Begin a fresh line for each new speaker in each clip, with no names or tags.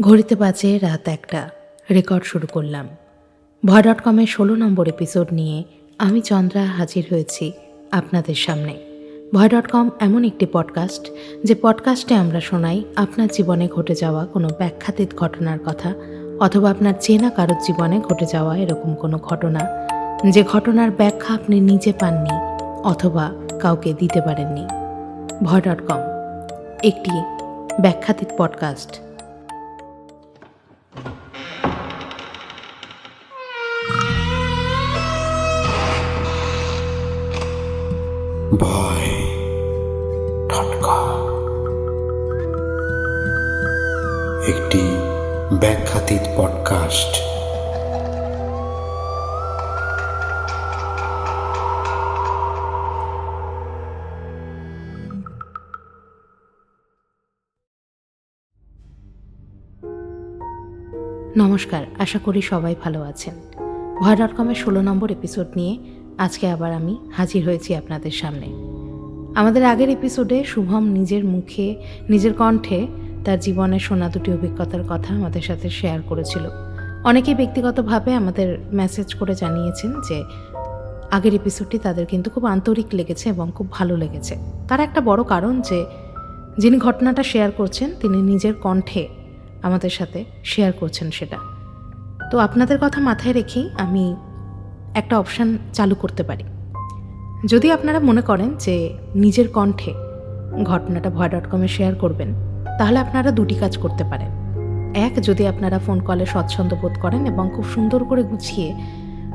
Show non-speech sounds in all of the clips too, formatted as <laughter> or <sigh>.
ঘড়িতে বাজে রাত একটা। রেকর্ড শুরু করলাম। ভয় ডট কমের ষোলো নম্বর এপিসোড নিয়ে আমি চন্দ্রা হাজির হয়েছি আপনাদের সামনে। ভয় ডট কম এমন একটি পডকাস্ট যে পডকাস্টে আমরা শোনাই আপনার জীবনে ঘটে যাওয়া কোনো ব্যাখ্যাতীত ঘটনার কথা অথবা আপনার চেনা কারোর জীবনে ঘটে যাওয়া এরকম কোনো ঘটনা যে ঘটনার ব্যাখ্যা আপনি নিজে পাননি অথবা কাউকে দিতে পারেননি। ভয় ডট কম, একটি ব্যাখ্যাতীত পডকাস্ট।
ভয় ঠটকা একটি ব্যাখ্যাতীত পডকাস্ট
নমস্কার, আশা করি সবাই ভালো আছেন। ভয় ডট কমের ষোলো নম্বর এপিসোড নিয়ে আজকে আবার আমি হাজির হয়েছি আপনাদের সামনে। আমাদের আগের এপিসোডে শুভম নিজের মুখে, নিজের কণ্ঠে তার জীবনের শোনা দুটি অভিজ্ঞতার কথা আমাদের সাথে শেয়ার করেছিল। অনেকেই ব্যক্তিগতভাবে আমাদের মেসেজ করে জানিয়েছেন যে, আগের এপিসোডটি তাদের কিন্তু খুব আন্তরিক লেগেছে এবং খুব ভালো লেগেছে। তার একটা বড় কারণ যে, যিনি ঘটনাটা শেয়ার করছেন, তিনি নিজের কণ্ঠে আমাদের সাথে শেয়ার করছেন সেটা। তো আপনাদের কথা মাথায় রেখেই আমি একটা অপশান চালু করতে পারি। যদি আপনারা মনে করেন যে নিজের কণ্ঠে ঘটনাটা ভয় ডট কমে শেয়ার করবেন, তাহলে আপনারা দুটি কাজ করতে পারেন। এক, যদি আপনারা ফোন কলে স্বচ্ছন্দ বোধ করেন এবং খুব সুন্দর করে গুছিয়ে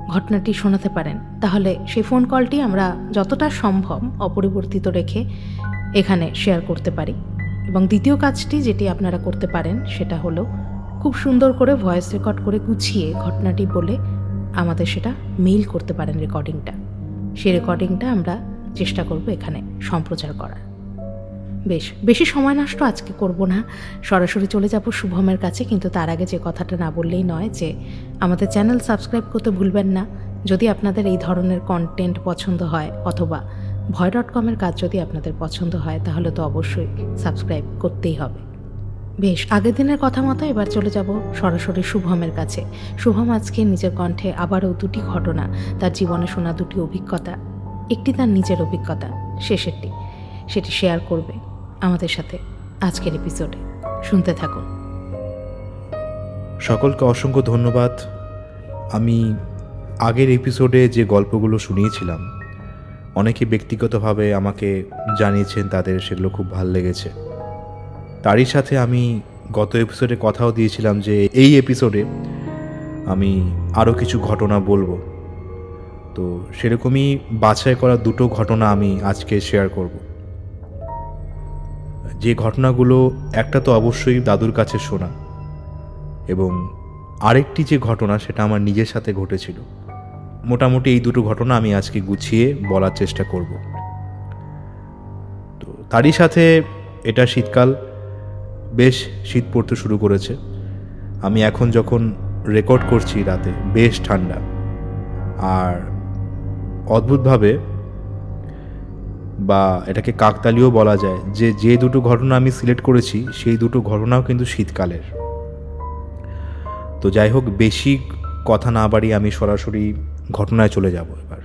ঘটনাটি শোনাতে পারেন, তাহলে সেই ফোন কলটি আমরা যতটা সম্ভব অপরিবর্তিত রেখে এখানে শেয়ার করতে পারি। এবং দ্বিতীয় কাজটি যেটি আপনারা করতে পারেন সেটা হলো খুব সুন্দর করে ভয়েস রেকর্ড করে গুছিয়ে ঘটনাটি বলে আমাদের সেটা মেইল করতে পারেন রেকর্ডিংটা। সেই রেকর্ডিংটা আমরা চেষ্টা করব এখানে সম্প্রচার করার। বেশ, বেশি সময় নষ্ট আজকে করব না। সরাসরি চলে যাব শুভমের কাছে, কিন্তু তার আগে যে কথাটা না বললেই নয় যে আমাদের চ্যানেল সাবস্ক্রাইব করতে ভুলবেন না। যদি আপনাদের এই ধরনের কন্টেন্ট পছন্দ হয় অথবা ভয় ডট কমের কাজ যদি আপনাদের পছন্দ হয়, তাহলে তো অবশ্যই সাবস্ক্রাইব করতেই হবে। বেশ, আগের দিনের কথা মতো এবার চলে যাব সরাসরি শুভমের কাছে। শুভম আজকে নিজের কণ্ঠে আবারও দুটি ঘটনা, তার জীবনে শোনা দুটি অভিজ্ঞতা, একটি তার নিজের অভিজ্ঞতা, শেষেরটি, সেটি শেয়ার করবে আমাদের সাথে আজকের এপিসোডে। শুনতে থাকুন।
সকলকে অসংখ্য ধন্যবাদ। আমি আগের এপিসোডে যে গল্পগুলো শুনিয়েছিলাম অনেকে ব্যক্তিগতভাবে আমাকে জানিয়েছেন তাদের সেগুলো খুব ভালো লেগেছে। তারই সাথে আমি গত এপিসোডে কথাও দিয়েছিলাম যে এই এপিসোডে আমি আরও কিছু ঘটনা বলব। তো সেরকমই বাছাই করা দুটো ঘটনা আমি আজকে শেয়ার করব। যে ঘটনাগুলো একটা তো অবশ্যই দাদুর কাছে শোনা এবং আরেকটি যে ঘটনা সেটা আমার নিজের সাথে ঘটেছিল। মোটামুটি এই দুটো ঘটনা আমি আজকে গুছিয়ে বলার চেষ্টা করব। তো তারই সাথে এটা শীতকাল, বেশ শীত পড়তে শুরু করেছে। আমি এখন যখন রেকর্ড করছি রাতে, বেশ ঠান্ডা। আর অদ্ভুতভাবে বা এটাকে কাকতালীয় বলা যায়, যে যে দুটো ঘটনা আমি সিলেক্ট করেছি, সেই দুটো ঘটনাও কিন্তু শীতকালের। তো যাই হোক, বেশি কথা না বাড়িয়ে আমি সরাসরি ঘটনায় চলে যাব এবার।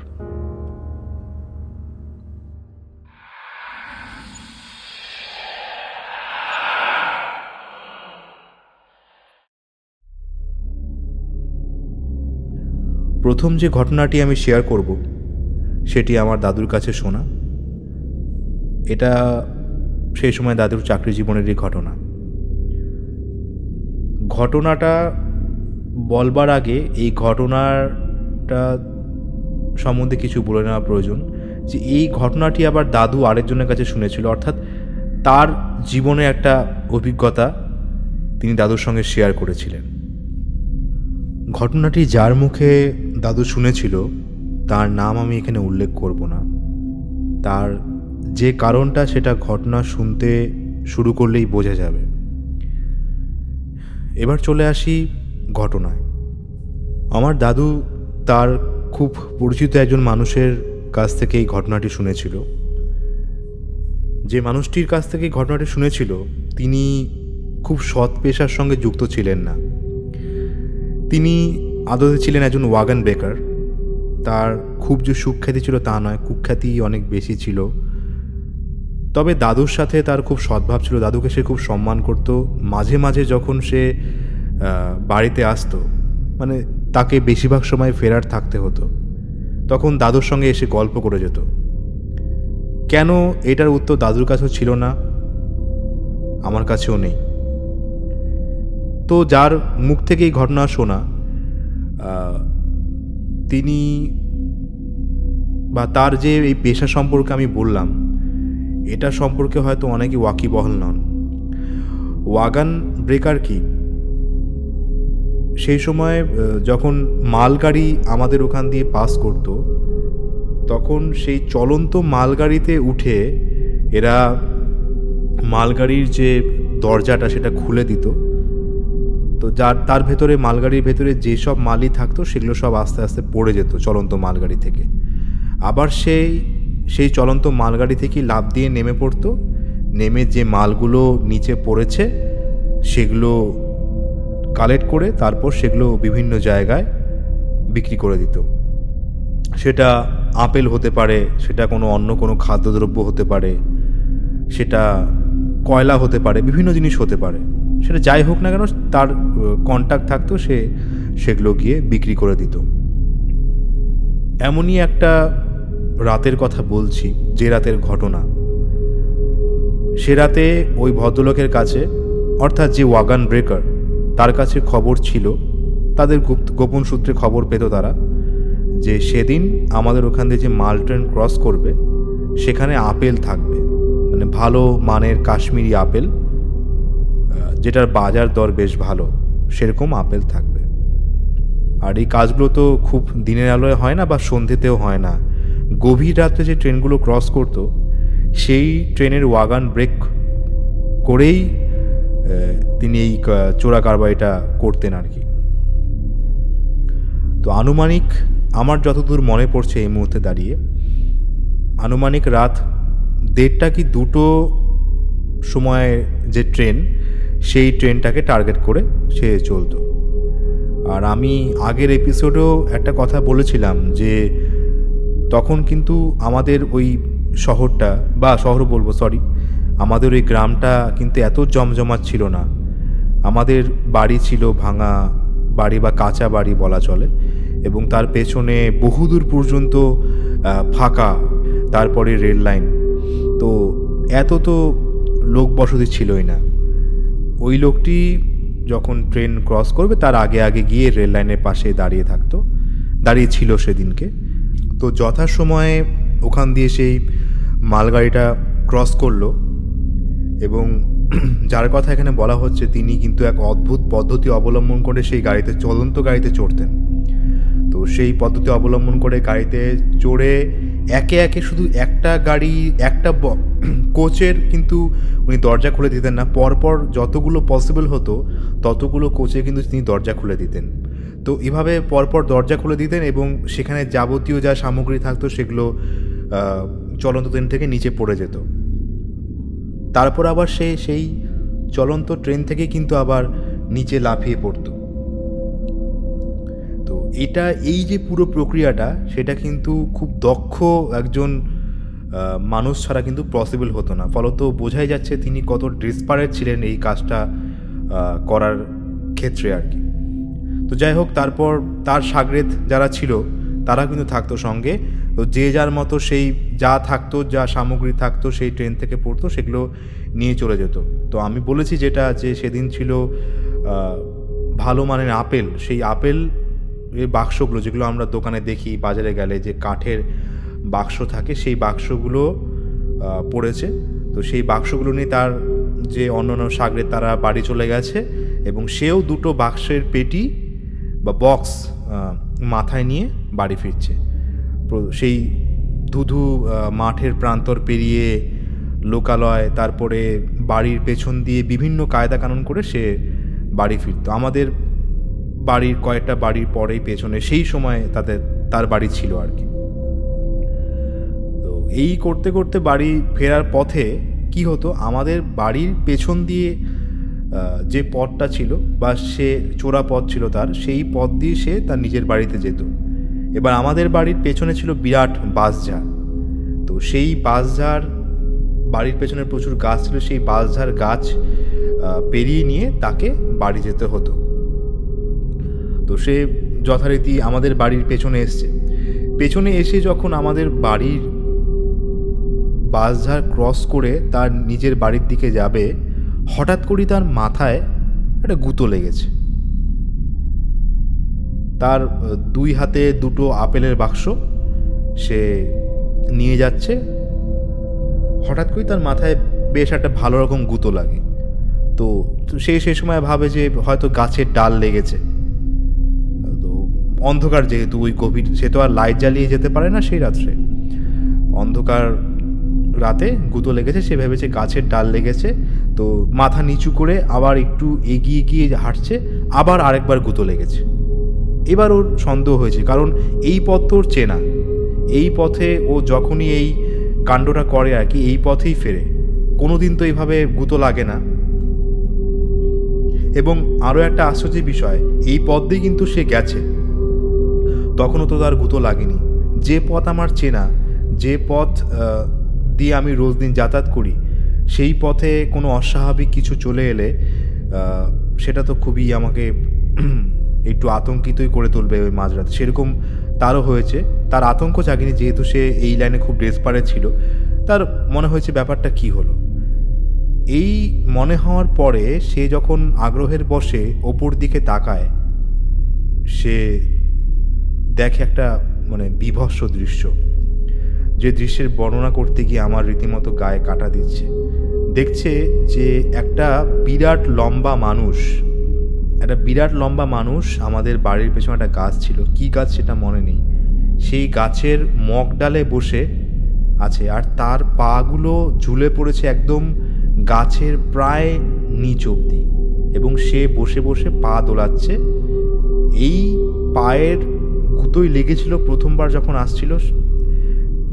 প্রথম যে ঘটনাটি আমি শেয়ার করব, সেটি আমার দাদুর কাছে শোনা। এটা সেই সময় দাদুর চাকরি জীবনেরই ঘটনা। ঘটনাটা বলবার আগে এই ঘটনাটা সম্বন্ধে কিছু বলে নেওয়া প্রয়োজন যে এই ঘটনাটি আবার দাদু আরেকজনের কাছে শুনেছিল। অর্থাৎ তার জীবনে একটা অভিজ্ঞতা তিনি দাদুর সঙ্গে শেয়ার করেছিলেন। ঘটনাটি যার মুখে দাদু শুনেছিল, তার নাম আমি এখানে উল্লেখ করব না। তার যে কারণটা সেটা ঘটনা শুনতে শুরু করলেই বোঝা যাবে। এবার চলে আসি ঘটনায়। আমার দাদু তার খুব পরিচিত একজন মানুষের কাছ থেকে এই ঘটনাটি শুনেছিল। যে মানুষটির কাছ থেকে ঘটনাটি শুনেছিল, তিনি খুব সৎ পেশার সঙ্গে যুক্ত ছিলেন না। তিনি আদতে ছিলেন একজন ওয়াগান বেকার তার খুব যে সুখ্যাতি ছিল তা নয়, কুখ্যাতি অনেক বেশি ছিল। তবে দাদুর সাথে তার খুব সদ্ভাব ছিল, দাদুকে সে খুব সম্মান করত। মাঝে মাঝে যখন সে বাড়িতে আসতো মানে তাকে বেশিরভাগ সময় ফেরার থাকতে হতো। তখন দাদুর সঙ্গে এসে গল্প করে যেত। কেন এটার উত্তর দাদুর কাছেও ছিল না? আমার কাছেও নেই। তো যার মুখ থেকে এই ঘটনা শোনা তিনি বা তার যে এই পেশা সম্পর্কে আমি বললাম, এটা সম্পর্কে হয়তো অনেকে ওয়াকিবহল নন। ওয়াগান ব্রেকার কি? সেই সময় যখন মালগাড়ি আমাদের ওখান দিয়ে পাস করত, তখন সেই চলন্ত মালগাড়িতে উঠে এরা মালগাড়ির যে দরজাটা সেটা খুলে দিত। তো যার, তার ভেতরে, মালগাড়ির ভেতরে যেসব মালই থাকতো, সেগুলো সব আস্তে আস্তে পড়ে যেত চলন্ত মালগাড়ি থেকে। আবার সেই সেই চলন্ত মালগাড়ি থেকেই লাভ দিয়ে নেমে পড়তো। নেমে যে মালগুলো নিচে পড়েছে, সেগুলো কালেক্ট করে তারপর সেগুলো বিভিন্ন জায়গায় বিক্রি করে দিত। সেটা আপেল হতে পারে, সেটা কোনো অন্য কোনো খাদ্যদ্রব্য হতে পারে, সেটা কয়লা হতে পারে, বিভিন্ন জিনিস হতে পারে। সেটা যাই হোক না কেন, তার কন্ট্যাক্ট থাকতো, সে সেগুলো গিয়ে বিক্রি করে দিত। এমনই একটা রাতের কথা বলছি, যে রাতের ঘটনা। সে রাতে ওই ভদ্রলোকের কাছে, অর্থাৎ যে ওয়াগান ব্রেকার তার কাছে খবর ছিল, তাদের গুপ্ত- গোপন সূত্রে খবর পেত তারা, যে সেদিন আমাদের ওখান দিয়ে যে মাল ট্রেন ক্রস করবে, সেখানে আপেল থাকবে মানে ভালো মানের কাশ্মীরি আপেল যেটার বাজার দর বেশ ভালো, সেরকম আপেল থাকবে। আর এই কাজগুলো তো খুব দিনের আলোয় হয় না বা সন্ধ্যেতেও হয় না। গভীর রাত্রে যে ট্রেনগুলো ক্রস করতো, সেই ট্রেনের ওয়াগান ব্রেক করেই তিনি এই চোরা কারবারিটা করতেন আর কি। তো আনুমানিক আমার যতদূর মনে পড়ছে এই মুহূর্তে দাঁড়িয়ে, আনুমানিক রাত দেড়টা কি দুটো সময় যে ট্রেন, সেই ট্রেনটাকে টার্গেট করে সে চলতো। আর আমি আগের এপিসোডেও একটা কথা বলেছিলাম যে তখন কিন্তু আমাদের ওই শহরটা বা শহর বলব, সরি আমাদের ওই গ্রামটা কিন্তু এত জমজমাট ছিল না। আমাদের বাড়ি ছিল ভাঙা বাড়ি বা কাঁচা বাড়ি বলা চলে এবং তার পেছনে বহুদূর পর্যন্ত ফাঁকা, তারপরে রেল লাইন। তো এত তো লোক বসতি ছিলই না। ওই লোকটি যখন ট্রেন ক্রস করবে, তার আগে আগে গিয়ে রেল লাইনের পাশে দাঁড়িয়ে থাকতো দাঁড়িয়ে ছিল সেদিনকে। তো যথাসময়ে ওখান দিয়ে সেই মালগাড়িটা ক্রস করল। এবং <clears throat> যার কথা এখানে বলা হচ্ছে, তিনি কিন্তু এক অদ্ভুত পদ্ধতি অবলম্বন করে সেই গাড়িতে, চলন্ত গাড়িতে চড়তেন। তো সেই পদ্ধতি অবলম্বন করে গাড়িতে চড়ে একে একে শুধু একটা গাড়ি, একটা <clears throat> কোচের কিন্তু উনি দরজা খুলে দিতেন না। পরপর যতগুলো পসিবল হতো, ততগুলো কোচে কিন্তু তিনি দরজা খুলে দিতেন। তো এভাবে পরপর দরজা খুলে দিতেন এবং সেখানে যাবতীয় যা সামগ্রী থাকতো, সেগুলো চলন্ত ট্রেন থেকে নিচে পড়ে যেত। তারপর আবার সে সেই চলন্ত ট্রেন থেকে কিন্তু আবার নিচে লাফিয়ে পড়তো। তো এটা এই যে পুরো প্রক্রিয়াটা, সেটা কিন্তু খুব দক্ষ একজন মানুষ ছাড়া কিন্তু পসিবল হতো না। ফলত বোঝাই যাচ্ছে তিনি কত ডিসপারেট ছিলেন এই কাজটা করার ক্ষেত্রে আর কি। তো যাই হোক, তারপর তার সাগরেদ যারা ছিল তারা কিন্তু থাকতো সঙ্গে। তো যে যার মতো সেই যা থাকতো, যা সামগ্রী থাকতো, সেই ট্রেন থেকে পড়তো, সেগুলো নিয়ে চলে যেত। তো আমি বলেছি যেটা যে সেদিন ছিল ভালো মানের আপেল। সেই আপেল এই বাক্সগুলো যেগুলো আমরা দোকানে দেখি, বাজারে গেলে যে কাঠের বাক্স থাকে, সেই বাক্সগুলো পড়েছে। তো সেই বাক্সগুলো নিয়ে তার যে অন্যান্য সাগরে তারা বাড়ি চলে গেছে এবং সেও দুটো বাক্সের পেটি বা বক্স মাথায় নিয়ে বাড়ি ফিরছে। সেই ধুধু মাঠের প্রান্তর পেরিয়ে লোকালয়, তারপরে বাড়ির পেছন দিয়ে বিভিন্ন কায়দা কানুন করে সে বাড়ি ফিরতো। আমাদের বাড়ির কয়েকটা বাড়ির পরেই পেছনে সেই সময় তাদের, তার বাড়ি ছিল আর কি। তো এই করতে করতে বাড়ি ফেরার পথে কি হতো? আমাদের বাড়ির পেছন দিয়ে যে পথটা ছিল বা সে চোরা পথ ছিল তার, সেই পথ দিয়ে সে তার নিজের বাড়িতে যেত। এবার আমাদের বাড়ির পেছনে ছিল বিরাট বাঁশঝাড় তো সেই বাঁশঝাড় বাড়ির পেছনে প্রচুর গাছ ছিল, সেই বাঁশঝাড় গাছ পেরিয়ে নিয়ে তাকে বাড়ি যেতে হতো। তো সে যথারীতি আমাদের বাড়ির পেছনে এসছে। পেছনে এসে যখন আমাদের বাড়ির বাসঝাড় ক্রস করে তার নিজের বাড়ির দিকে যাবে, হঠাৎ করেই তার মাথায় একটা গুঁতো লেগেছে। তার দুই হাতে দুটো আপেলের বাক্স সে নিয়ে যাচ্ছে। হঠাৎ করেই তার মাথায় বেশ একটা ভালো রকম গুঁতো লাগে। তো সে সে সময় ভাবে যে হয়তো গাছের ডাল লেগেছে। তো অন্ধকার যেহেতু, ওই গভীর, সে তো আর লাইট জ্বালিয়ে যেতে পারে না সেই রাত্রে। অন্ধকার রাতে গুঁতো লেগেছে, সে ভেবেছে গাছের ডাল লেগেছে। তো মাথা নিচু করে আবার একটু এগিয়ে গিয়ে হাঁটছে, আবার আরেকবার গুঁতো লেগেছে। এবার ওর সন্দেহ হয়েছে, কারণ এই পথ তো ওর চেনা। এই পথে ও যখনই এই কাণ্ডটা করে আর কি, এই পথেই ফেরে। কোনো দিন তো এইভাবে গুঁতো লাগে না। এবং আরও একটা আশ্চর্যের বিষয়, এই পথ দিয়ে কিন্তু সে গেছে। তখনও তো তার গুঁতো লাগেনি। যে পথ আমার চেনা, যে পথ দিয়ে আমি রোজ দিন যাতায়াত করি, সেই পথে কোনো অস্বাভাবিক কিছু চলে এলে সেটা তো খুবই আমাকে একটু আতঙ্কিতই করে তুলবে ওই মাঝরাতে। সেরকম তারও হয়েছে। তার আতঙ্ক জাগিনি, যেহেতু সে এই লাইনে খুব ডেসপারে ছিল। তার মনে হয়েছে ব্যাপারটা কি হলো? এই মনে হওয়ার পরে সে যখন আগ্রহের বসে ওপর দিকে তাকায়, সে দেখে একটা মানে বিভৎস দৃশ্য। যে দৃশ্যের বর্ণনা করতে গিয়ে আমার রীতিমতো গায়ে কাটা দিচ্ছে। দেখছে যে একটা বিরাট লম্বা মানুষ একটা বিরাট লম্বা মানুষ আমাদের বাড়ির পেছনে একটা গাছ ছিল। কি গাছ সেটা মনে নেই। সেই গাছের মগ ডালে বসে আছে আর তার পাগুলো ঝুলে পড়েছে একদম গাছের প্রায় নিচ অব্দি এবং সে বসে বসে পা দোলাচ্ছে। এই পায়ের গুঁতোই লেগেছিল প্রথমবার যখন আসছিল।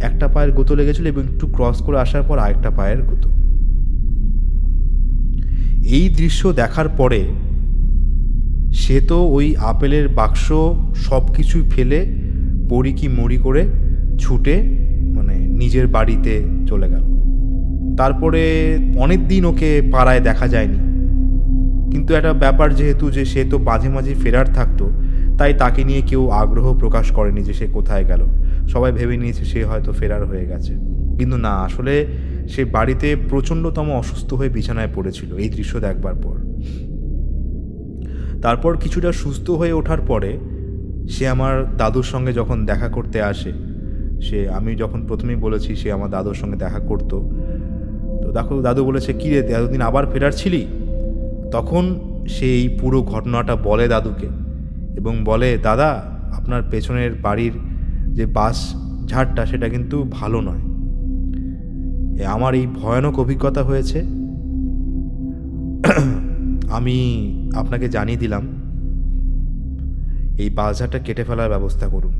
একটা পায়ের গুঁতো লেগেছিল এবং একটু ক্রস করে আসার পর আরেকটা পায়ের গুঁতো। এই দৃশ্য দেখার পরে সে তো ওই আপেলের বাক্স সব কিছুই ফেলে পড়ি কি মরি করে ছুটে মানে নিজের বাড়িতে চলে গেল। তারপরে অনেক দিন ওকে পাড়ায় দেখা যায়নি। কিন্তু একটা ব্যাপার যেহেতু যে সে তো মাঝে মাঝে ফেরার থাকতো, তাই তাকে নিয়ে কেউ আগ্রহ প্রকাশ করেনি যে সে কোথায় গেল। সবাই ভেবে নিয়েছে সে হয়তো ফেরার হয়ে গেছে। কিন্তু না, আসলে সে বাড়িতে প্রচণ্ডতম অসুস্থ হয়ে বিছানায় পড়েছিল। এই দৃশ্য দেখবার পর। তারপর কিছুটা সুস্থ হয়ে ওঠার পরে সে আমার দাদুর সঙ্গে যখন দেখা করতে আসে, সে আমি যখন প্রথমেই বলেছি সে আমার দাদুর সঙ্গে দেখা করতো, তো দেখো দাদু বলেছে, কী রে, এতদিন আবার ফেরার ছিলি? তখন সে এই পুরো ঘটনাটা বলে দাদুকে এবং বলে, দাদা, আপনার পেছনের বাড়ির যে বাস ঝাড়টা সেটা কিন্তু ভালো নয়। এ আমার এই ভয়ানক অভিজ্ঞতা হয়েছে। আমি আপনাকে জানিয়ে দিলাম, এই বাসঝাড়টা কেটে ফেলার ব্যবস্থা করুন।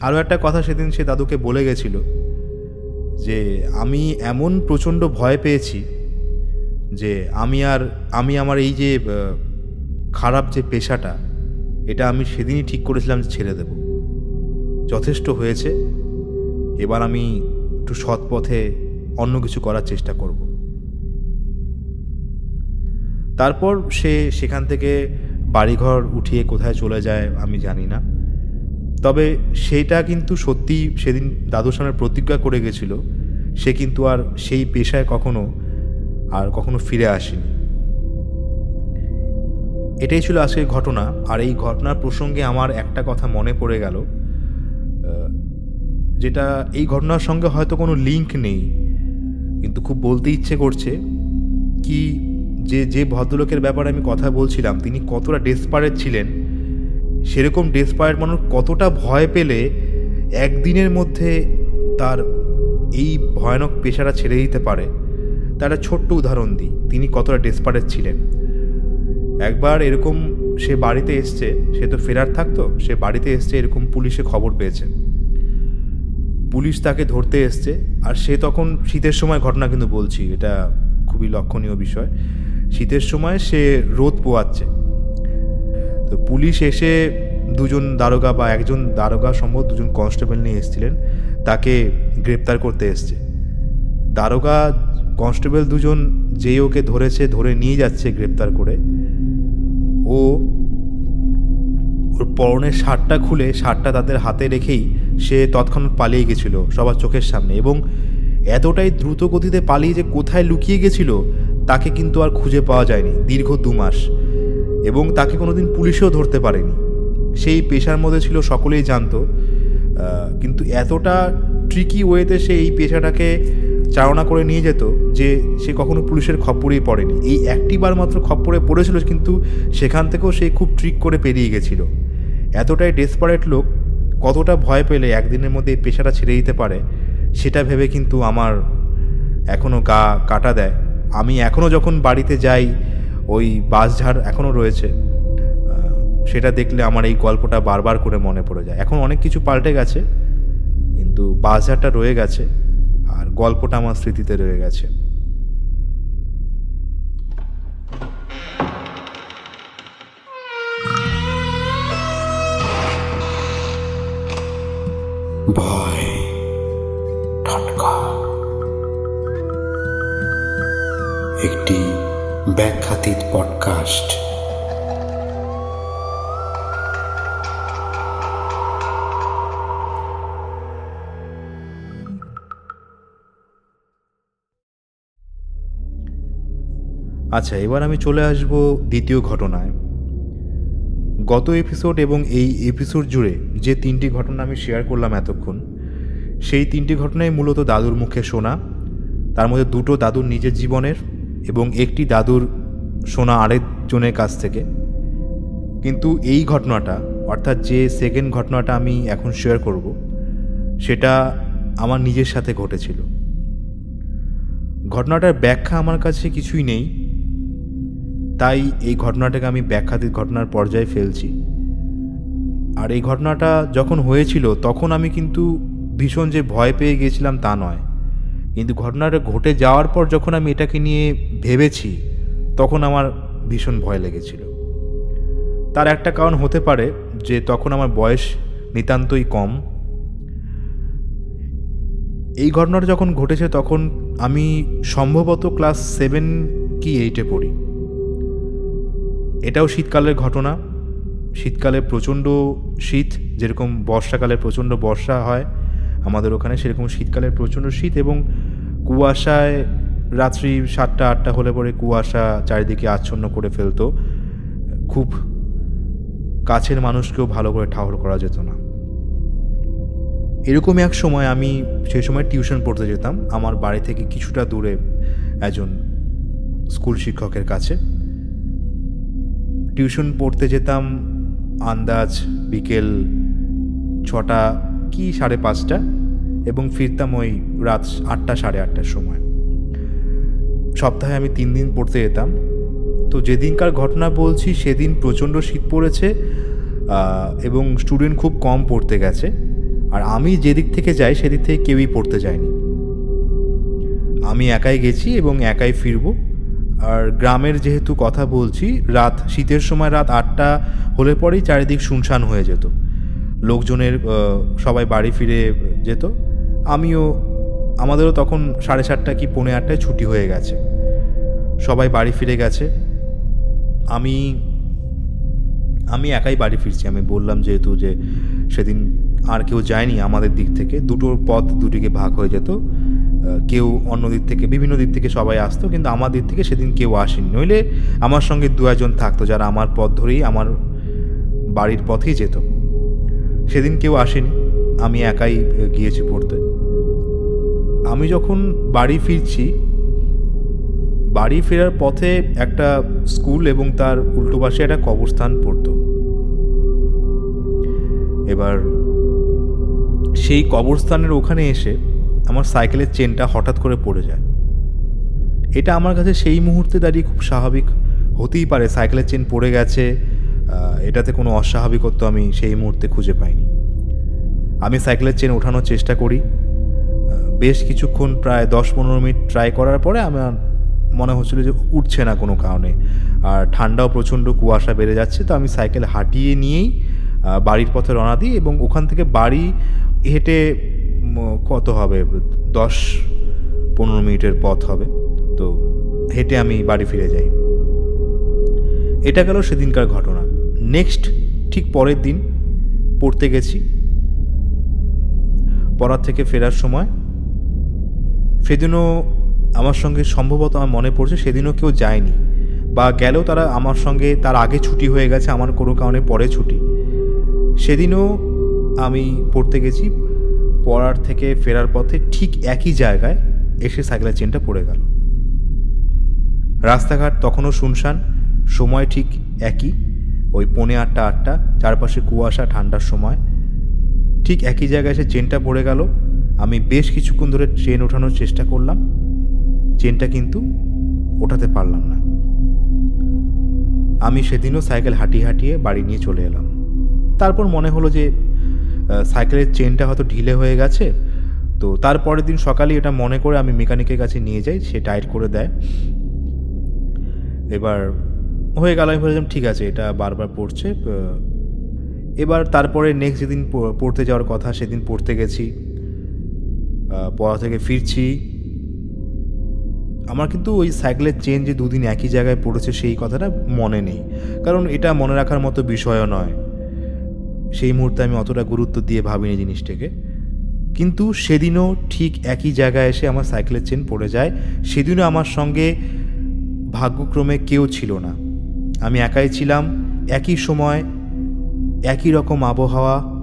আরও একটা কথা সেদিন সে দাদুকে বলে গেছিল যে, আমি এমন প্রচণ্ড ভয় পেয়েছি যে, আমি আর, আমি আমার এই যে খারাপ যে পেশাটা, এটা আমি সেদিনই ঠিক করেছিলাম যে ছেড়ে দেব। যথেষ্ট হয়েছে, এবার আমি একটু সৎ পথে অন্য কিছু করার চেষ্টা করব। তারপর সে সেখান থেকে বাড়িঘর উঠিয়ে কোথায় চলে যায় আমি জানি না। তবে সেটা কিন্তু সত্যি সেদিন দাদুর সামনে প্রতিজ্ঞা করে গেছিল, সে কিন্তু আর সেই পেশায় কখনো আর কখনো ফিরে আসেনি। এটাই ছিল আজকের ঘটনা, আর এই ঘটনার প্রসঙ্গে আমার একটা কথা মনে পড়ে গেল যেটা এই ঘটনার সঙ্গে হয়তো কোনো লিঙ্ক নেই, কিন্তু খুব বলতে ইচ্ছে করছে কি যে যে ভদ্রলোকের ব্যাপারে আমি কথা বলছিলাম, তিনি কতটা ডেসপারেট ছিলেন, সেরকম ডেসপারেট মানুষ কতটা ভয় পেলে একদিনের মধ্যে তার এই ভয়ানক পেশাটা ছেড়ে দিতে পারে। তার একটা ছোট্ট উদাহরণ দিই, তিনি কতটা ডেসপারেট ছিলেন। একবার এরকম সে বাড়িতে এসছে, সে তো ফেরার থাকতো সে বাড়িতে এসছে, এরকম পুলিশে খবর পেয়েছে। পুলিশ তাকে ধরতে এসছে, আর সে তখন শীতের সময় ঘটনা কিন্তু বলছি, এটা খুবই লক্ষণীয় বিষয়। শীতের সময় সে রোদ পোয়াচ্ছে তো পুলিশ এসে দুজন দারোগা বা একজন দারোগা সম্ভব দুজন কনস্টেবল নিয়ে এসেছিলেন, তাকে গ্রেপ্তার করতে এসছে। দারোগা কনস্টেবল দুজন যেই ওকে ধরেছে, ধরে নিয়ে যাচ্ছে গ্রেপ্তার করে। ও ওর পরনের শার্টটা খুলে শার্টটা তাদের হাতে রেখেই সে তৎক্ষণাৎ পালিয়ে গেছিল সবার চোখের সামনে এবং এতটাই দ্রুত গতিতে পালিয়ে যে কোথায় লুকিয়ে গেছিল তাকে কিন্তু আর খুঁজে পাওয়া যায়নি দীর্ঘ দু মাস। এবং তাকে কোনোদিন পুলিশেও ধরতে পারেনি। সেই পেশার মধ্যে ছিল সকলেই জানতো। কিন্তু এতটা ট্রিকি ওয়েতে সে এই পেশাটাকে চালনা করে নিয়ে যেত যে সে কখনো পুলিশের খপ্পরেই পড়েনি। এই একটি বার মাত্র খপ্পরে পড়েছিল কিন্তু সেখান থেকেও সে খুব ট্রিক করে পেরিয়ে গেছিল। এতটাই ডেসপারেট লোক, কতটা ভয় পেলে একদিনের মধ্যে এই পেশাটা ছেড়ে দিতে পারে, সেটা ভেবে কিন্তু আমার এখনও গা কাটা দেয়। আমি এখনও যখন বাড়িতে যাই, ওই বাসঝাড় এখনও রয়েছে সেটা দেখলে আমার এই গল্পটা বারবার করে মনে পড়ে যায়। এখন অনেক কিছু পাল্টে গেছে, কিন্তু বাসঝাড়টা রয়ে গেছে, আর গল্পটা আমার স্মৃতিতে রয়ে গেছে।
ব্যাখ্যাতীত পডকাস্ট
আচ্ছা এবার আমি চলে আসব দ্বিতীয় ঘটনায়। গত এপিসোড এবং এই এপিসোড জুড়ে যে তিনটি ঘটনা আমি শেয়ার করলাম এতক্ষণ, সেই তিনটি ঘটনাই মূলত দাদুর মুখে শোনা। তার মধ্যে দুটো দাদুর নিজের জীবনের এবং একটি দাদুর শোনা আরেকজনের কাছ থেকে। কিন্তু এই ঘটনাটা, অর্থাৎ যে সেকেন্ড ঘটনাটা আমি এখন শেয়ার করব, সেটা আমার নিজের সাথে ঘটেছিল। ঘটনাটার ব্যাখ্যা আমার কাছে কিছুই নেই। তাই এই ঘটনাটাকে আমি ব্যাখ্যাতীত ঘটনার পর্যায়ে ফেলছি। আর এই ঘটনাটা যখন হয়েছিল, তখন আমি কিন্তু ভীষণ যে ভয় পেয়ে গেছিলাম তা নয়। কিন্তু ঘটনাটা ঘটে যাওয়ার পর যখন আমি এটাকে নিয়ে ভেবেছি, তখন আমার ভীষণ ভয় লেগেছিল। তার একটা কারণ হতে পারে যে তখন আমার বয়স নিতান্তই কম। এই ঘটনাটা যখন ঘটেছে, তখন আমি সম্ভবত ক্লাস সেভেন কি এইটে পড়ি। এটাও শীতকালের ঘটনা। শীতকালে প্রচণ্ড শীত, যেরকম বর্ষাকালে প্রচণ্ড বর্ষা হয় আমাদের ওখানে সেরকম শীতকালে প্রচণ্ড শীত এবং কুয়াশায় রাত্রি সাতটা, আটটা হলে পরে কুয়াশা চারিদিকে আচ্ছন্ন করে ফেলতো। খুব কাছের মানুষকেও ভালো করে ঠাহর করা যেত না। এরকমই এক সময় আমি সেই সময় টিউশন পড়তে যেতাম। আমার বাড়ি থেকে কিছুটা দূরে একজন স্কুল শিক্ষকের কাছে। টিউশন পড়তে যেতাম আন্দাজ বিকেল ছটা কি সাড়ে পাঁচটা। এবং ফিরতাম ওই রাত আটটা, সাড়ে আটটার সময়। সপ্তাহে আমি তিন দিন পড়তে যেতাম। তো যেদিনকার ঘটনা বলছি, সেদিন প্রচণ্ড শীত পড়েছে এবং স্টুডেন্ট খুব কম পড়তে গেছে। আর আমি যেদিক থেকে যাই, সেদিক থেকে কেউই পড়তে যায়নি। আমি একাই গেছি এবং একাই ফিরবো। আর গ্রামের যেহেতু কথা বলছি, রাত, শীতের সময় রাত আটটা হলে পরেই চারিদিক শুনশান হয়ে যেত। লোকজনের সবাই বাড়ি ফিরে যেত। আমিও, আমাদেরও তখন সাড়ে সাতটা কি পৌনে আটটায় ছুটি হয়ে গেছে। সবাই বাড়ি ফিরে গেছে। আমি আমি একাই বাড়ি ফিরছি। আমি বললাম যেহেতু যে সেদিন আর কেউ যায়নি আমাদের দিক থেকে, দুটোর পথ দুটিকে ভাগ হয়ে যেত। কেউ অন্য দিক থেকে, বিভিন্ন দিক থেকে সবাই আসতো, কিন্তু আমার দিক থেকে সেদিন কেউ আসেনি। নইলে আমার সঙ্গে দু একজন থাকতো যারা আমার পথ ধরেই আমার বাড়ির পথেই যেত। সেদিন কেউ আসেনি। আমি একাই গিয়েছি পড়তে। আমি যখন বাড়ি ফিরছি, বাড়ি ফেরার পথে একটা স্কুল এবং তার উল্টো পাশে একটা কবরস্থান পড়তো। এবার সেই কবরস্থানের ওখানে এসে আমার সাইকেলের চেনটা হঠাৎ করে পড়ে যায়। এটা আমার কাছে সেই মুহূর্তে দাঁড়িয়ে খুব স্বাভাবিক হতেই পারে, সাইকেলের চেন পড়ে গেছে এটাতে কোনো অস্বাভাবিকত্ব আমি সেই মুহূর্তে খুঁজে পাইনি। আমি সাইকেলের চেন ওঠানোর চেষ্টা করি বেশ কিছুক্ষণ প্রায় দশ পনেরো মিনিট ট্রাই করার পরে আমার মনে হচ্ছিল যে উঠছে না কোনো কারণে। আর ঠান্ডাও প্রচণ্ড, কুয়াশা বেড়ে যাচ্ছে, তো আমি সাইকেল হাঁটিয়ে নিয়েই বাড়ির পথে রওনা দিই এবং ওখান থেকে বাড়ি হেঁটে কত হবে? দশ পনেরো মিনিটের পথ হবে। তো হেঁটে আমি বাড়ি ফিরে যাই। এটা গেল সেদিনকার ঘটনা। নেক্সট ঠিক পরের দিন পড়তে গেছি। পড়ার থেকে ফেরার সময় সেদিনও আমার সঙ্গে সম্ভবত আমার মনে পড়ছে, সেদিনও কেউ যায়নি। বা গেলেও তারা আমার সঙ্গে, তার আগে ছুটি হয়ে গেছে, আমার কোনো কারণে পরে ছুটি। সেদিনও আমি পড়তে গেছি, পড়ার থেকে ফেরার পথে ঠিক একই জায়গায় এসে সাইকেলের চেনটা পড়ে গেল। রাস্তাঘাট তখনও শুনশান, সময় ঠিক একই, ওই পৌনে আটটা আটটা, চারপাশে কুয়াশা, ঠান্ডার সময়। ঠিক একই জায়গায় এসে চেনটা পড়ে গেল আমি বেশ কিছুক্ষণ ধরে চেন ওঠানোর চেষ্টা করলাম। চেনটা কিন্তু ওঠাতে পারলাম না। আমি সেদিনও সাইকেল হাঁটিয়ে হাঁটিয়ে বাড়ি নিয়ে চলে এলাম। তারপর মনে হলো যে সাইকেলের চেনটা হয়তো ঢিলে হয়ে গেছে। তো তারপরের দিন সকালে এটা মনে করে আমি মেকানিকের কাছে নিয়ে যাই, সে টাইট করে দেয়। এবার হয়ে গেল, আমি ভাবলাম ঠিক আছে, এটা বারবার পড়ছে। এবার তারপরে নেক্সট যেদিন পড়তে যাওয়ার কথা, সেদিন পড়তে গেছি। পড়া থেকে ফিরছি। আমার কিন্তু ওই সাইকেলের চেন যে দুদিন একই জায়গায় পড়েছে সেই কথাটা মনে নেই। কারণ এটা মনে রাখার মতো বিষয়ও নয়। সেই মুহূর্তে আমি অতটা গুরুত্ব দিয়ে ভাবিনি জিনিসটাকে। কিন্তু সেদিনও ঠিক একই জায়গায় এসে আমার সাইকেলের চেন পড়ে যায়। সেদিনও আমার সঙ্গে ভাগ্যক্রমে কেউ ছিল না। আমি একাই ছিলাম। একই সময় একই রকম আবহাওয়া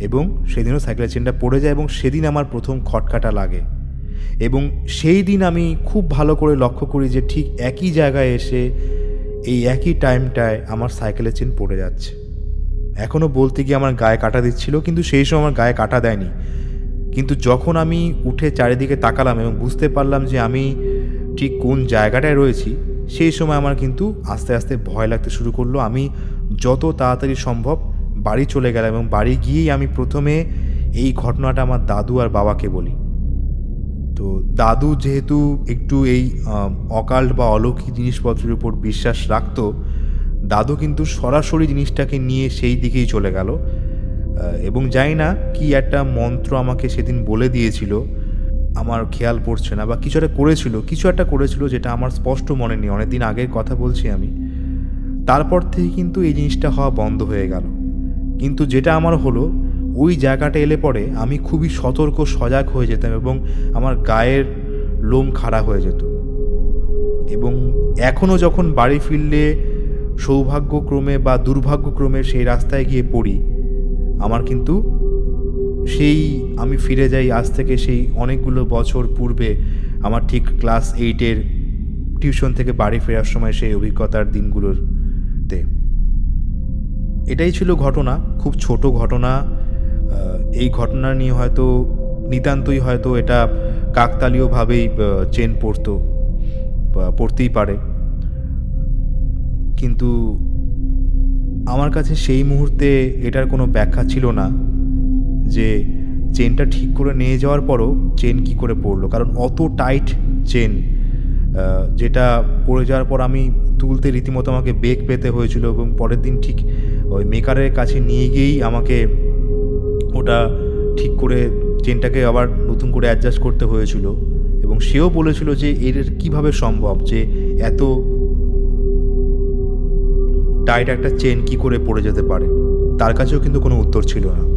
এবং সেদিনও সাইকেলের চেনটা পড়ে যায় এবং সেদিন আমার প্রথম খটকাটা লাগে। এবং সেই দিন আমি খুব ভালো করে লক্ষ্য করি যে ঠিক একই জায়গায় এসে এই একই টাইমটায় আমার সাইকেলের চেন পড়ে যাচ্ছে। এখনও বলতে গিয়ে আমার গায়ে কাটা দিচ্ছিল, কিন্তু সেই সময় আমার গায়ে কাটা দেয়নি। কিন্তু যখন আমি উঠে চারিদিকে তাকালাম এবং বুঝতে পারলাম যে আমি ঠিক কোন জায়গাটায় রয়েছি, সেই সময় আমার কিন্তু আস্তে আস্তে ভয় লাগতে শুরু করল। আমি যত তাড়াতাড়ি সম্ভব বাড়ি চলে গেলাম এবং বাড়ি গিয়েই আমি প্রথমে এই ঘটনাটা আমার দাদু আর বাবাকে বলি। তো দাদু যেহেতু একটু এই অকাল্ট বা অলৌকিক জিনিসপত্রের উপর বিশ্বাস রাখতো, দাদু কিন্তু সরাসরি জিনিসটাকে নিয়ে সেই দিকেই চলে গেল। এবং জানি না কি একটা মন্ত্র আমাকে সেদিন বলে দিয়েছিল। আমার খেয়াল পড়ছে না বা কিছু একটা করেছিল, কিছু একটা করেছিল যেটা আমার স্পষ্ট মনে নেই, অনেকদিন আগের কথা বলছি আমি। তারপর থেকে কিন্তু এই জিনিসটা হওয়া বন্ধ হয়ে গেল। কিন্তু যেটা আমার হলো, ওই জায়গাটা এলে পরে আমি খুবই সতর্ক, সজাগ হয়ে যেতাম এবং আমার গায়ের লোম খাড়া হয়ে যেত। এবং এখনও যখন বাড়ি ফিরলে সৌভাগ্যক্রমে বা দুর্ভাগ্যক্রমে সেই রাস্তায় গিয়ে পড়ি, আমার কিন্তু সেই আমি ফিরে যাই আজ থেকে সেই অনেকগুলো বছর পূর্বে আমার ঠিক ক্লাস এইটের টিউশন থেকে বাড়ি ফেরার সময় সেই অভিজ্ঞতার দিনগুলোতে। এটাই ছিল ঘটনা, খুব ছোট ঘটনা। এই ঘটনা নিয়ে হয়তো, নিতান্তই হয়তো এটা কাকতালীয়ভাবেই চেন পড়তো পড়তেই পারে। কিন্তু আমার কাছে সেই মুহূর্তে এটার কোনো ব্যাখ্যা ছিল না যে চেনটা ঠিক করে নিয়ে যাওয়ার পরও চেন কি করে পড়ল। কারণ অত টাইট চেন যেটা পড়ে যাওয়ার পর আমি তুলতে রীতিমতো আমাকে বেগ পেতে হয়েছিল এবং পরের দিন ঠিক ওই মেকারের কাছে নিয়ে গিয়েই আমাকে ওটা ঠিক করে চেনটাকে আবার নতুন করে অ্যাডজাস্ট করতে হয়েছিল। এবং সেও বলেছিল যে এর কীভাবে সম্ভব যে এত টাইট একটা চেন কি করে পড়ে যেতে পারে। তার কাছেও কিন্তু কোনো উত্তর ছিল না।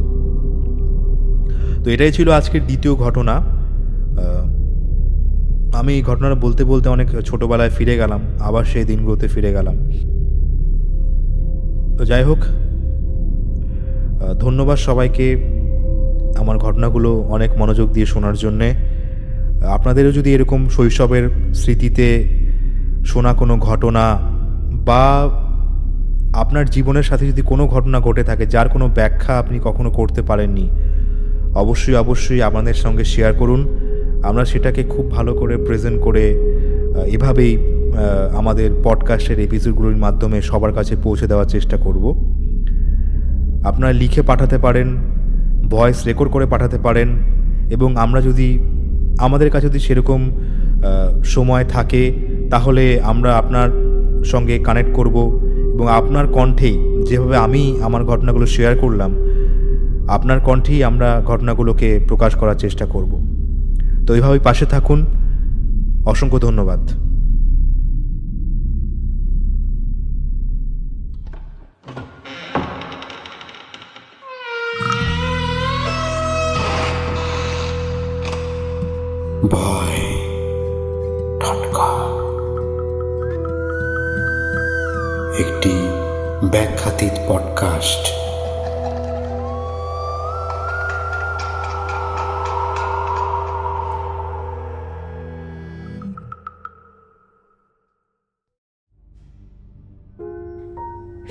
তো এটাই ছিল আজকের দ্বিতীয় ঘটনা। আমি এই ঘটনাটা বলতে বলতে অনেক ছোটোবেলায় ফিরে গেলাম, আবার সেই দিনগুলোতে ফিরে গেলাম। তো যাই হোক ধন্যবাদ সবাইকে আমার ঘটনাগুলো অনেক মনোযোগ দিয়ে শোনার জন্যে। আপনাদেরও যদি এরকম শৈশবের স্মৃতিতে শোনা কোনো ঘটনা বা আপনার জীবনের সাথে যদি কোনো ঘটনা ঘটে থাকে যার কোনো ব্যাখ্যা আপনি কখনো করতে পারেননি, অবশ্যই অবশ্যই আমাদের সঙ্গে শেয়ার করুন। আমরা সেটাকে খুব ভালো করে প্রেজেন্ট করে এভাবেই আমাদের পডকাস্টের এপিসোডগুলোর মাধ্যমে সবার কাছে পৌঁছে দেওয়ার চেষ্টা করব। আপনারা লিখে পাঠাতে পারেন ভয়েস রেকর্ড করে পাঠাতে পারেন, এবং আমরা যদি, আমাদের কাছে যদি সেরকম সময় থাকে, তাহলে আমরা আপনার সঙ্গে কানেক্ট করব, এবং আপনার কণ্ঠেই, যেভাবে আমি আমার ঘটনাগুলো শেয়ার করলাম, আপনার কণ্ঠেই আমরা ঘটনাগুলোকে প্রকাশ করার চেষ্টা করব। তো এইভাবেই পাশে থাকুন। অসংখ্য ধন্যবাদ।
ভয় একটি ব্যাখ্যাতীত পডকাস্ট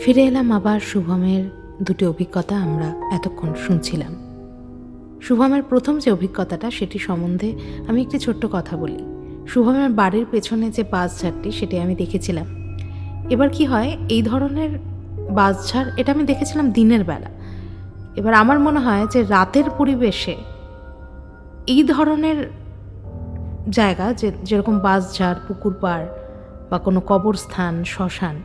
ফিরে এলাম আবার শুভমের দুটি অভিজ্ঞতা আমরা এতক্ষণ শুনছিলাম। শুভমের প্রথম যে অভিজ্ঞতাটা সেটি সম্বন্ধে আমি একটি ছোট্ট কথা বলি। শুভমের বাড়ির পেছনে যে বাসঝাড়টি সেটি আমি দেখেছিলাম। এবার কি হয়, এই ধরনের বাসঝাড় এটা আমি দেখেছিলাম দিনের বেলা। এবার আমার মনে হয় যে রাতের পরিবেশে এই ধরনের জায়গা, যে যেরকম বাসঝাড় পুকুর পাড় বা কোনো কবরস্থান, শ্মশান,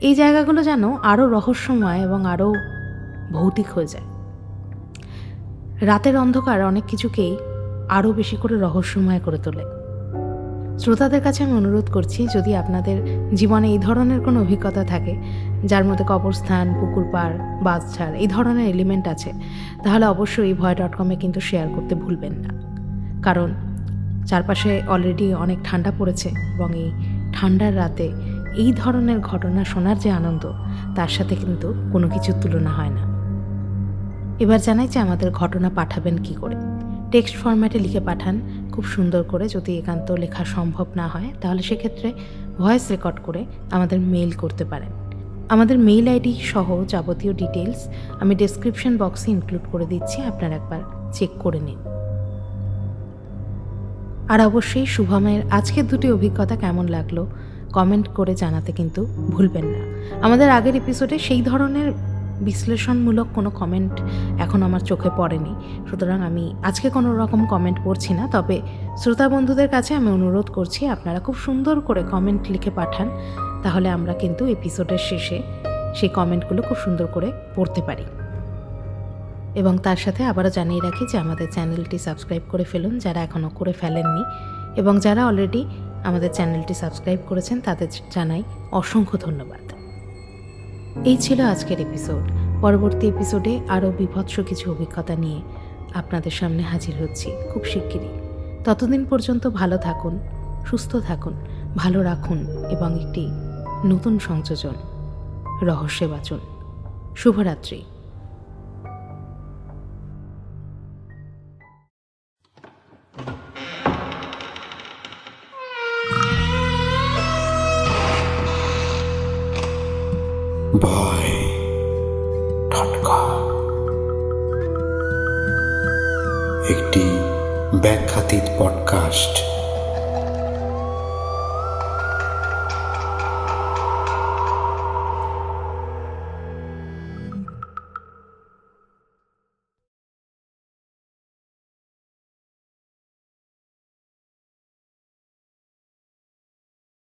এই জায়গাগুলো যেন আরও রহস্যময় এবং আরও ভৌতিক হয়ে যায়। রাতের অন্ধকার অনেক কিছুকেই আরও বেশি করে রহস্যময় করে তোলে। শ্রোতাদের কাছে আমি অনুরোধ করছি, যদি আপনাদের জীবনে এই ধরনের কোনো অভিজ্ঞতা থাকে, যার মধ্যে কবরস্থান, পুকুর পাড় বাসঝাড় এই ধরনের এলিমেন্ট আছে, তাহলে অবশ্যই ভয় ডট কমে কিন্তু শেয়ার করতে ভুলবেন না। কারণ চারপাশে অলরেডি অনেক ঠান্ডা পড়েছে এবং এই ঠান্ডার রাতে এই ধরনের ঘটনা শোনার যে আনন্দ, তার সাথে কিন্তু কোনো কিছুর তুলনা হয় না। এবার জানাই যে আমাদের ঘটনা পাঠাবেন কি করে। টেক্সট ফরম্যাটে লিখে পাঠান, খুব সুন্দর করে যদি একান্ত লেখা সম্ভব না হয়, তাহলে সেক্ষেত্রে ভয়েস রেকর্ড করে আমাদের মেইল করতে পারেন। আমাদের মেইল আইডি সহ যাবতীয় ডিটেলস আমি ডেসক্রিপশন বক্সে ইনক্লুড করে দিচ্ছি, আপনারা একবার চেক করে নিন। আর অবশ্যই শুভমের আজকের দুটি অভিজ্ঞতা কেমন লাগল, কমেন্ট করে জানাতে কিন্তু ভুলবেন না। আমাদের আগের এপিসোডে সেই ধরনের বিশ্লেষণমূলক কোনো কমেন্ট এখন আমার চোখে পড়েনি। সুতরাং আমি আজকে কোনো রকম কমেন্ট পড়ছি না, তবে শ্রোতা বন্ধুদের কাছে আমি অনুরোধ করছি, আপনারা খুব সুন্দর করে কমেন্ট লিখে পাঠান, তাহলে আমরা কিন্তু এপিসোডের শেষে সেই কমেন্টগুলো খুব সুন্দর করে পড়তে পারি। এবং তার সাথে আবারও জানিয়ে রাখি যে আমাদের চ্যানেলটি সাবস্ক্রাইব করে ফেলুন যারা এখনও করে ফেলেননি, এবং যারা অলরেডি আমাদের চ্যানেলটি সাবস্ক্রাইব করেছেন তাদের জানাই অসংখ্য ধন্যবাদ। এই ছিল আজকের এপিসোড। পরবর্তী এপিসোডে আরও বিভৎস কিছু অভিজ্ঞতা নিয়ে আপনাদের সামনে হাজির হচ্ছি খুব শিগগিরই। ততদিন পর্যন্ত ভালো থাকুন, সুস্থ থাকুন, ভালো রাখুন এবং একটি নতুন সংযোজন, রহস্যে বাঁচুন। শুভরাত্রি।
ভয় একটি ব্যাখ্যাতীত পডকাস্ট